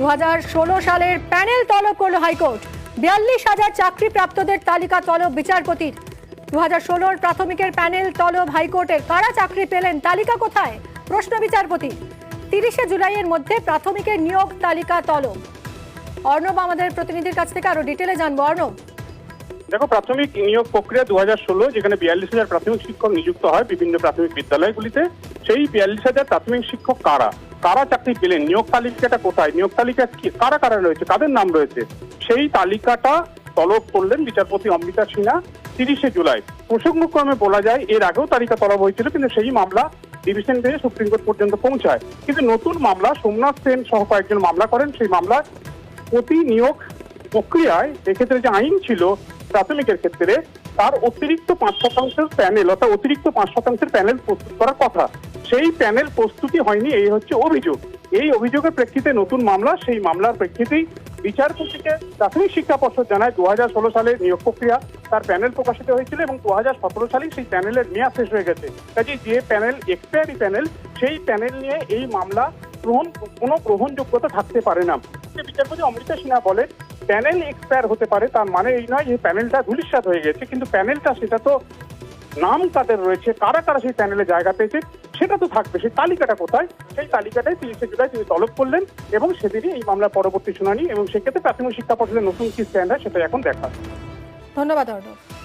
দু হাজার ষোলো সালের প্যানেল তলব করল হাইকোর্ট। বিয়াল্লিশ হাজার চাকরি প্রাপ্তদের তালিকা তলব বিচারপতির। দু হাজার ষোলোর প্রাথমিকের প্যানেল তলব হাইকোর্টের কারা চাকরি পেলেন, তালিকা কোথায়? প্রশ্ন বিচারপতি। তিরিশে জুলাইয়ের মধ্যে প্রাথমিকের নিয়োগ তালিকা তলব। অর্ণব, আমাদের প্রতিনিধির কাছ থেকে আরও ডিটেলে জানব। অর্ণব। দেখো, প্রাথমিক নিয়োগ প্রক্রিয়া দু হাজার ষোলো, যেখানে বিয়াল্লিশ হাজার প্রাথমিক শিক্ষক নিযুক্ত হয় বিভিন্ন প্রাথমিক বিদ্যালয়গুলিতে, সেই বিয়াল্লিশ হাজার প্রাথমিক শিক্ষক কারা? কারা চাকরি পেলেন, নিয়োগ তালিকাটা কোথায়, নিয়োগ তালিকা কি, কারা কারা রয়েছে, কাদের নাম রয়েছে, সেই তালিকাটা তলব করলেন বিচারপতি অমৃতা সিনহা তিরিশে জুলাই। প্রসঙ্গক্রমে বলা যায়, এর আগেও তালিকা তলব হয়েছিল, কিন্তু সেই মামলা ডিভিশন থেকে সুপ্রিম কোর্ট পর্যন্ত পৌঁছায়। কিন্তু নতুন মামলা, সোমনাথ সেন সহ কয়েকজন মামলা করেন, সেই মামলা প্রতি নিয়োগ প্রক্রিয়ায় এক্ষেত্রে যে আইন ছিল প্রাথমিকের ক্ষেত্রে, তার অতিরিক্ত পাঁচ শতাংশের প্যানেল, অর্থাৎ অতিরিক্ত পাঁচ শতাংশের প্যানেল প্রস্তুত করার কথা। সেই প্যানেল প্রস্তুতি হয়নি, এই হচ্ছে অভিযোগ। এই অভিযোগের প্রেক্ষিতে নতুন মামলা, সেই মামলার প্রেক্ষিতেই বিচারপতিকে প্রাথমিক শিক্ষা পর্ষদ জানায় দু হাজার ষোলো সালে নিয়োগ প্রক্রিয়া। তার প্যানেল প্রকাশিত হয়েছিল এবং দু হাজার সতেরো সালেই সেই প্যানেলের মেয়াদ শেষ হয়ে গেছে। কাজে যে প্যানেল, এক্সপায়ারি প্যানেল, সেই প্যানেল নিয়ে এই মামলা গ্রহণ, কোনো গ্রহণযোগ্যতা থাকতে পারে না। বিচারপতি অমৃতা সিনহা বলে প্যানেল এক্সপায়ার হতে পারে, তার মানে এই নয় যে প্যানেলটা ধূলিসাৎ হয়ে গেছে, কিন্তু প্যানেলটা সেটা তো নাম কাদের রয়েছে, কারা কারা সেই প্যানেলে জায়গা পেয়েছে, সেটা তো থাকবে। সেই তালিকাটা কোথায়? সেই তালিকাটাই তিরিশে জুলাই তিনি তলব করলেন এবং সেদিনই এই মামলার পরবর্তী শুনানি এবং সেক্ষেত্রে প্রাথমিক শিক্ষা পর্ষদের নতুন কি স্ট্যান্ড হয় সেটা এখন দেখা ধন্যবাদ, অর্ণব।